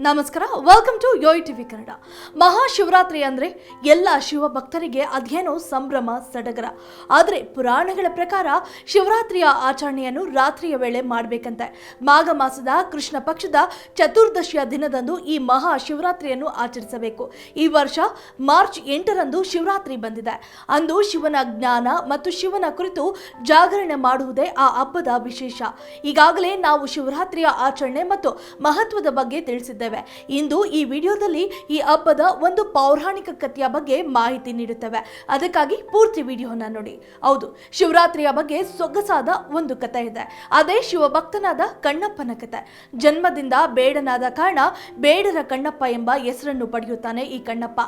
ನಮಸ್ಕಾರ. Welcome to Yoyo TV Kannada Mahashivaratri ಅಂದ್ರೆ ಎಲ್ಲ ಶಿವ ಭಕ್ತರಿಗೆ ಅದೇನೋ ಸಂಭ್ರಮ, ಸಡಗರ. ಆದರೆ ಪುರಾಣಗಳ ಪ್ರಕಾರ ಶಿವರಾತ್ರಿಯ ಆಚರಣೆಯನ್ನು ರಾತ್ರಿಯ ವೇಳೆ ಮಾಡಬೇಕಂತೆ. ಮಾಘ ಮಾಸದ ಕೃಷ್ಣ ಪಕ್ಷದ ಚತುರ್ದಶಿಯ ದಿನದಂದು ಈ ಮಹಾಶಿವರಾತ್ರಿಯನ್ನು ಆಚರಿಸಬೇಕು. ಈ ವರ್ಷ ಮಾರ್ಚ್ ಎಂಟರಂದು ಶಿವರಾತ್ರಿ ಬಂದಿದೆ. ಅಂದು ಶಿವನ ಜ್ಞಾನ ಮತ್ತು ಶಿವನ ಕುರಿತು ಜಾಗರಣೆ ಮಾಡುವುದೇ ಆ ಹಬ್ಬದ ವಿಶೇಷ. ಈಗಾಗಲೇ ನಾವು ಶಿವರಾತ್ರಿಯ ಆಚರಣೆ ಮತ್ತು ಮಹತ್ವದ ಬಗ್ಗೆ ತಿಳಿಸಿದ್ದೇವೆ. ಇಂದು ಈ ವಿಡಿಯೋದಲ್ಲಿ ಈ ಹಬ್ಬದ ಒಂದು ಪೌರಾಣಿಕ ಕಥೆಯ ಬಗ್ಗೆ ಮಾಹಿತಿ ನೀಡುತ್ತೇವೆ. ಅದಕ್ಕಾಗಿ ಪೂರ್ತಿ ವಿಡಿಯೋನ ನೋಡಿ. ಹೌದು, ಶಿವರಾತ್ರಿಯ ಬಗ್ಗೆ ಸೊಗಸಾದ ಒಂದು ಕಥೆ ಇದೆ. ಅದೇ ಶಿವಭಕ್ತನಾದ ಕಣ್ಣಪ್ಪನ ಕಥೆ. ಜನ್ಮದಿಂದ ಬೇಡನಾದ ಕಾರಣ ಬೇಡರ ಕಣ್ಣಪ್ಪ ಎಂಬ ಹೆಸರನ್ನು ಪಡೆಯುತ್ತಾನೆ ಈ ಕಣ್ಣಪ್ಪ.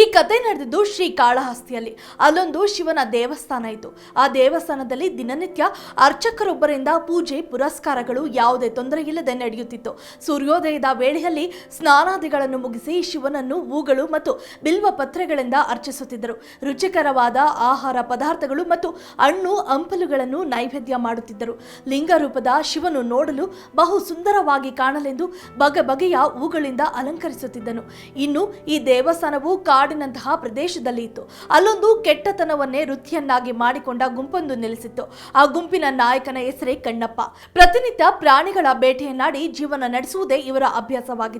ಈ ಕಥೆ ನಡೆದಿದ್ದು ಶ್ರೀ ಕಾಳಹಸ್ತಿಯಲ್ಲಿ. ಅಲ್ಲೊಂದು ಶಿವನ ದೇವಸ್ಥಾನ ಇತ್ತು. ಆ ದೇವಸ್ಥಾನದಲ್ಲಿ ದಿನನಿತ್ಯ ಅರ್ಚಕರೊಬ್ಬರಿಂದ ಪೂಜೆ, ಪುರಸ್ಕಾರಗಳು ಯಾವುದೇ ತೊಂದರೆ ಇಲ್ಲದೆ ನಡೆಯುತ್ತಿತ್ತು. ಸೂರ್ಯೋದಯದ ವೇಳೆಯಲ್ಲಿ ಸ್ನಾನಾದಿಗಳನ್ನು ಮುಗಿಸಿ ಶಿವನನ್ನು ಹೂಗಳು ಮತ್ತು ಬಿಲ್ವ ಪತ್ರೆಗಳಿಂದ ಅರ್ಚಿಸುತ್ತಿದ್ದರು. ರುಚಿಕರವಾದ ಆಹಾರ ಪದಾರ್ಥಗಳು ಮತ್ತು ಹಣ್ಣು, ಹಂಪಲುಗಳನ್ನು ನೈವೇದ್ಯ ಮಾಡುತ್ತಿದ್ದರು. ಲಿಂಗ ರೂಪದ ಶಿವನು ನೋಡಲು ಬಹು ಸುಂದರವಾಗಿ ಕಾಣಲೆಂದು ಬಗೆ ಬಗೆಯ ಹೂಗಳಿಂದ ಅಲಂಕರಿಸುತ್ತಿದ್ದನು. ಇನ್ನು ಈ ದೇವಸ್ಥಾನವು ಕಾಡಿನಂತಹ ಪ್ರದೇಶದಲ್ಲಿ ಇತ್ತು ಅಲ್ಲೊಂದು ಕೆಟ್ಟತನವನ್ನೇ ವೃತ್ತಿಯನ್ನಾಗಿ ಮಾಡಿಕೊಂಡ ಗುಂಪೊಂದು ನೆಲೆಸಿತ್ತು. ಆ ಗುಂಪಿನ ನಾಯಕನ ಹೆಸರೇ ಕಣ್ಣಪ್ಪ. ಪ್ರತಿನಿತ್ಯ ಪ್ರಾಣಿಗಳ ಬೇಟೆಯನ್ನಾಡಿ ಜೀವನ ನಡೆಸುವುದೇ ಇವರ ಅಭ್ಯಾಸವಾಗಿತ್ತು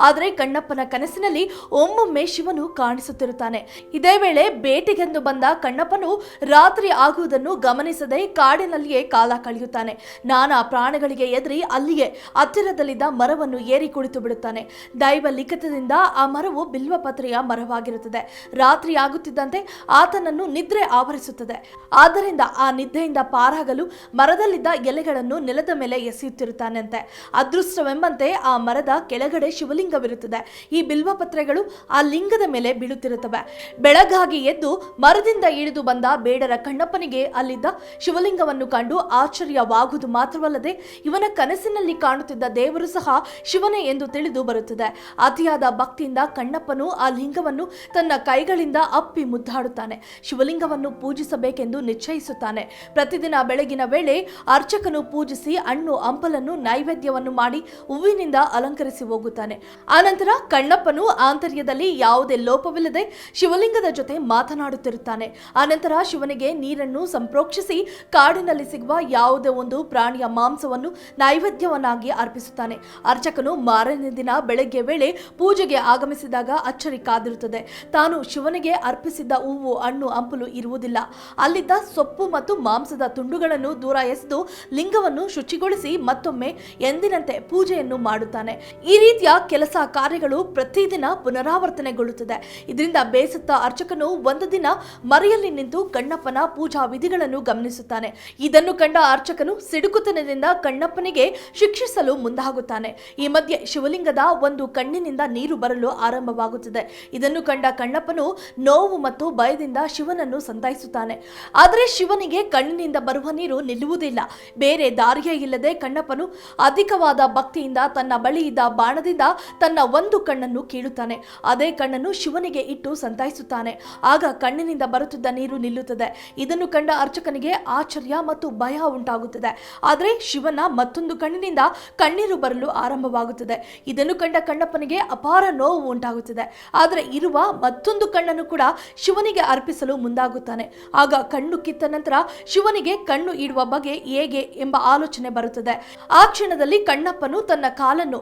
ಆದರೆ ಕಣ್ಣಪ್ಪನ ಕನಸಿನಲ್ಲಿ ಒಮ್ಮೊಮ್ಮೆ ಶಿವನು ಕಾಣಿಸುತ್ತಿರುತ್ತಾನೆ. ಇದೇ ವೇಳೆ ಬೇಟೆಗೆಂದು ಬಂದ ಕಣ್ಣಪ್ಪನು ರಾತ್ರಿ ಆಗುವುದನ್ನು ಗಮನಿಸದೆ ಕಾಡಿನಲ್ಲಿಯೇ ಕಾಲ ಕಳೆಯುತ್ತಾನೆ. ನಾನಾ ಪ್ರಾಣಿಗಳಿಗೆ ಎದುರಿ ಅಲ್ಲಿಯೇ ಹತ್ತಿರದಲ್ಲಿದ್ದ ಮರವನ್ನು ಏರಿ ಕುಳಿತು ಬಿಡುತ್ತಾನೆ. ದೈವ ಲಿಖಿತದಿಂದ ಆ ಮರವು ಬಿಲ್ವಪತ್ರೆಯ ಮರವಾಗಿರುತ್ತದೆ. ರಾತ್ರಿ ಆಗುತ್ತಿದ್ದಂತೆ ಆತನನ್ನು ನಿದ್ರೆ ಆವರಿಸುತ್ತದೆ. ಆದ್ದರಿಂದ ಆ ನಿದ್ದೆಯಿಂದ ಪಾರಾಗಲು ಮರದಲ್ಲಿದ್ದ ಎಲೆಗಳನ್ನು ನೆಲದ ಮೇಲೆ ಎಸೆಯುತ್ತಿರುತ್ತಾನಂತೆ. ಅದೃಷ್ಟವೆಂಬಂತೆ ಆ ಮರದ ಕೆಳಗಡೆ ಶಿವಲಿಂಗವಿರುತ್ತದೆ. ಈ ಬಿಲ್ವ ಪತ್ರೆಗಳು ಆ ಲಿಂಗದ ಮೇಲೆ ಬೀಳುತ್ತಿರುತ್ತವೆ. ಬೆಳಗಾಗಿ ಎದ್ದು ಮರದಿಂದ ಇಳಿದು ಬಂದ ಬೇಡರ ಕಣ್ಣಪ್ಪನಿಗೆ ಅಲ್ಲಿದ್ದ ಶಿವಲಿಂಗವನ್ನು ಕಂಡು ಆಶ್ಚರ್ಯವಾಗುವುದು ಮಾತ್ರವಲ್ಲದೆ ಇವನ ಕನಸಿನಲ್ಲಿ ಕಾಣುತ್ತಿದ್ದ ದೇವರು ಸಹ ಶಿವನೇ ಎಂದು ತಿಳಿದು ಬರುತ್ತದೆ. ಅತಿಯಾದ ಭಕ್ತಿಯಿಂದ ಕಣ್ಣಪ್ಪನು ಆ ಲಿಂಗವನ್ನು ತನ್ನ ಕೈಗಳಿಂದ ಅಪ್ಪಿ ಮುದ್ದಾಡುತ್ತಾನೆ. ಶಿವಲಿಂಗವನ್ನು ಪೂಜಿಸಬೇಕೆಂದು ನಿಶ್ಚಯಿಸುತ್ತಾನೆ. ಪ್ರತಿದಿನ ಬೆಳಗಿನ ವೇಳೆ ಅರ್ಚಕನು ಪೂಜಿಸಿ ಹಣ್ಣು ಹಂಪಲನ್ನು ನೈವೇದ್ಯವನ್ನು ಮಾಡಿ ಹೂವಿನಿಂದ ಅಲಂಕರಿಸಿ ಹೋಗುತ್ತಾನೆ. ಆನಂತರ ಕಣ್ಣಪ್ಪನು ಆಂತರ್ಯದಲ್ಲಿ ಯಾವುದೇ ಲೋಪವಿಲ್ಲದೆ ಶಿವಲಿಂಗದ ಜೊತೆ ಮಾತನಾಡುತ್ತಿರುತ್ತಾನೆ. ಆನಂತರ ಶಿವನಿಗೆ ನೀರನ್ನು ಸಂಪ್ರೋಕ್ಷಿಸಿ ಕಾಡಿನಲ್ಲಿ ಸಿಗುವ ಯಾವುದೇ ಒಂದು ಪ್ರಾಣಿಯ ಮಾಂಸವನ್ನು ನೈವೇದ್ಯವನ್ನಾಗಿ ಅರ್ಪಿಸುತ್ತಾನೆ. ಅರ್ಚಕನು ಮಾರನೇ ದಿನ ಬೆಳಗ್ಗೆ ವೇಳೆ ಪೂಜೆಗೆ ಆಗಮಿಸಿದಾಗ ಅಚ್ಚರಿ ಕಾದಿರುತ್ತದೆ. ತಾನು ಶಿವನಿಗೆ ಅರ್ಪಿಸಿದ್ದ ಹೂವು, ಹಣ್ಣು, ಹಂಪಲು ಇರುವುದಿಲ್ಲ. ಅಲ್ಲಿದ್ದ ಸೊಪ್ಪು ಮತ್ತು ಮಾಂಸದ ತುಂಡುಗಳನ್ನು ದೂರ ಎಸೆದು ಲಿಂಗವನ್ನು ಶುಚಿಗೊಳಿಸಿ ಮತ್ತೊಮ್ಮೆ ಎಂದಿನಂತೆ ಪೂಜೆಯನ್ನು ಮಾಡುತ್ತಾನೆ. ಈ ರೀತಿಯ ಕೆಲಸ ಕಾರ್ಯಗಳು ಪ್ರತಿದಿನ ಪುನರಾವರ್ತನೆಗೊಳ್ಳುತ್ತದೆ. ಇದರಿಂದ ಬೇಸತ್ತ ಅರ್ಚಕನು ಒಂದು ದಿನ ಮರೆಯಲ್ಲಿ ನಿಂತು ಕಣ್ಣಪ್ಪನ ಪೂಜಾ ವಿಧಿಗಳನ್ನು ಗಮನಿಸುತ್ತಾನೆ. ಇದನ್ನು ಕಂಡ ಅರ್ಚಕನು ಸಿಡುಕುತನದಿಂದ ಕಣ್ಣಪ್ಪನಿಗೆ ಶಿಕ್ಷಿಸಲು ಮುಂದಾಗುತ್ತಾನೆ. ಈ ಮಧ್ಯೆ ಶಿವಲಿಂಗದ ಒಂದು ಕಣ್ಣಿನಿಂದ ನೀರು ಬರಲು ಆರಂಭವಾಗುತ್ತದೆ. ಇದನ್ನು ಕಂಡ ಕಣ್ಣಪ್ಪನು ನೋವು ಮತ್ತು ಭಯದಿಂದ ಶಿವನನ್ನು ಸಂತೈಸುತ್ತಾನೆ. ಆದರೆ ಶಿವನಿಗೆ ಕಣ್ಣಿನಿಂದ ಬರುವ ನೀರು ನಿಲ್ಲುವುದಿಲ್ಲ. ಬೇರೆ ದಾರಿಯೇ ಇಲ್ಲದೆ ಕಣ್ಣಪ್ಪನು ಅಧಿಕವಾದ ಭಕ್ತಿಯಿಂದ ತನ್ನ ಬಳಿ ಇದ್ದ ಬಾಣದಿಂದ ತನ್ನ ಒಂದು ಕಣ್ಣನ್ನು ಕೀಳುತ್ತಾನೆ. ಅದೇ ಕಣ್ಣನ್ನು ಶಿವನಿಗೆ ಇಟ್ಟು ಸಂತೈಸುತ್ತಾನೆ ಆಗ ಕಣ್ಣಿನಿಂದ ಬರುತ್ತಿದ್ದ ನೀರು ನಿಲ್ಲುತ್ತದೆ. ಇದನ್ನು ಕಂಡ ಅರ್ಚಕನಿಗೆ ಆಶ್ಚರ್ಯ ಮತ್ತು ಭಯ ಉಂಟಾಗುತ್ತದೆ. ಆದರೆ ಶಿವನ ಮತ್ತೊಂದು ಕಣ್ಣಿನಿಂದ ಕಣ್ಣೀರು ಬರಲು ಆರಂಭವಾಗುತ್ತದೆ. ಇದನ್ನು ಕಂಡ ಕಣ್ಣಪ್ಪನಿಗೆ ಅಪಾರ ನೋವು ಉಂಟಾಗುತ್ತದೆ. ಆದರೆ ಇರುವ ಮತ್ತೊಂದು ಕಣ್ಣನ್ನು ಕೂಡ ಶಿವನಿಗೆ ಅರ್ಪಿಸಲು ಮುಂದಾಗುತ್ತಾನೆ. ಆಗ ಕಣ್ಣು ಕಿತ್ತ ನಂತರ ಶಿವನಿಗೆ ಕಣ್ಣು ಇಡುವ ಬಗ್ಗೆ ಹೇಗೆ ಎಂಬ ಆಲೋಚನೆ ಬರುತ್ತದೆ. ಆ ಕ್ಷಣದಲ್ಲಿ ಕಣ್ಣಪ್ಪನು ತನ್ನ ಕಾಲನ್ನು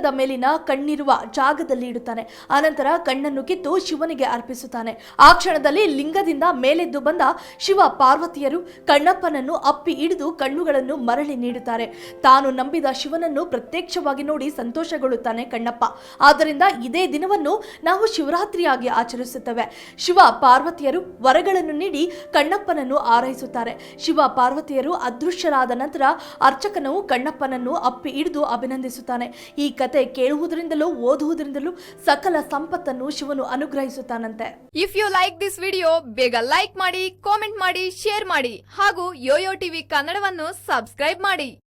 ಶಿವಲಿಂಗದ ಮೇಲಿನ ಕಣ್ಣಿರುವ ಜಾಗದಲ್ಲಿ ಇಡುತ್ತಾನೆ. ಆನಂತರ ಕಣ್ಣನ್ನು ಕಿತ್ತು ಶಿವನಿಗೆ ಅರ್ಪಿಸುತ್ತಾನೆ. ಆ ಕ್ಷಣದಲ್ಲಿ ಲಿಂಗದಿಂದ ಮೇಲೆದ್ದು ಬಂದ ಶಿವ ಪಾರ್ವತಿಯರು ಕಣ್ಣಪ್ಪನನ್ನು ಅಪ್ಪಿ ಹಿಡಿದು ಕಣ್ಣುಗಳನ್ನು ಮರಳಿ ನೀಡುತ್ತಾರೆ. ತಾನು ನಂಬಿದ ಶಿವನನ್ನು ಪ್ರತ್ಯಕ್ಷವಾಗಿ ನೋಡಿ ಸಂತೋಷಗೊಳ್ಳುತ್ತಾನೆ ಕಣ್ಣಪ್ಪ. ಆದ್ದರಿಂದ ಇದೇ ದಿನವನ್ನು ನಾವು ಶಿವರಾತ್ರಿಯಾಗಿ ಆಚರಿಸುತ್ತೇವೆ. ಶಿವ ಪಾರ್ವತಿಯರು ವರಗಳನ್ನು ನೀಡಿ ಕಣ್ಣಪ್ಪನನ್ನು ಆರೈಸುತ್ತಾರೆ. ಶಿವ ಪಾರ್ವತಿಯರು ಅದೃಶ್ಯರಾದ ನಂತರ ಅರ್ಚಕನು ಕಣ್ಣಪ್ಪನನ್ನು ಅಪ್ಪಿ ಹಿಡಿದು ಅಭಿನಂದಿಸುತ್ತಾನೆ. ಈ ಕತೆ ಕೇಳುವುದರಿಂದಲೂ, ಓದುವುದರಿಂದಲೂ ಸಕಲ ಸಂಪತ್ತನ್ನು ಶಿವನು ಅನುಗ್ರಹಿಸುತ್ತಾನಂತೆ. If you like this video ಬೇಗ ಲೈಕ್ ಮಾಡಿ ಕಾಮೆಂಟ್ ಮಾಡಿ ಶೇರ್ ಮಾಡಿ ಹಾಗೂ ಯೋಯೋ ಟಿವಿ ಕನ್ನಡವನ್ನು ಸಬ್ಸ್ಕ್ರೈಬ್ ಮಾಡಿ.